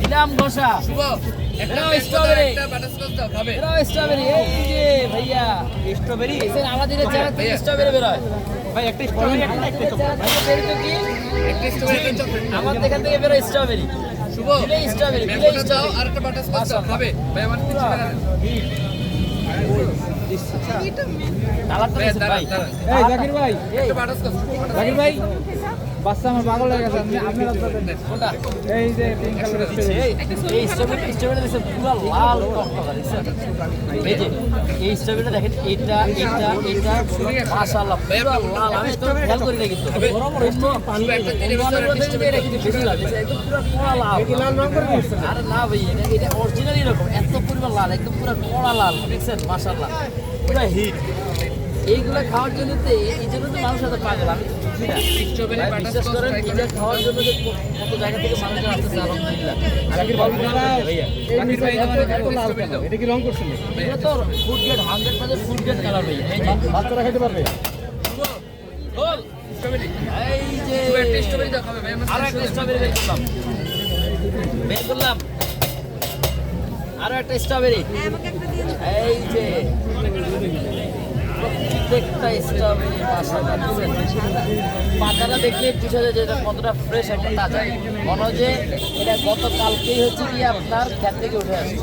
দিলাম কথা আমাদের আমাদের এখান থেকে বেরোয় স্ট্রবেরি শুভ। স্ট্রবেরি দাও আর একটা বাটারস্কচ দাও। খাবে ভাই আমার তিনশো টাকা কালারটা ভাই। এই জাকির ভাই। জাকির ভাই। বাচ্চা লাল টকটকা না ভাই, এটা এটা অরিজিনাল এরকম, এত পরিমাণ লাল, একদম পুরো কড়া লাল, দেখছেন? মাশাআল্লাহ। পুরো হিট এইগুলো খাওয়ার জন্য তো এই জন্য তো পাগল। আমি খাওয়ার জন্য যে কত জায়গা থেকে আসতেছে আলহামদুলিল্লাহ এই জাকির ভাই নিচে তোমার এত- এত একটা লাল strawberry কেন? দাও। এটা কি রং করছেন এটা তো food grade hundred percent food grade colour ভাইয়া বাচ্চারা খেতে পারবে? স্ট্রবেরি এই যে স্ট্রবেরি দাও ভাই আমার স্ট্রবেরি বের করলাম। বের করলাম। আরও একটা স্ট্রবেরি এই যে প্রত্যেকটা স্ট্রবেরি মাসালা পাতাটা দেখলে বুঝা যায় যে এটা কতটা ফ্রেশ একটা তাজা। মনে হয় যে এটা গতকালকেই হচ্ছে কি আপনার খ্যাত থেকে উঠে আসছে।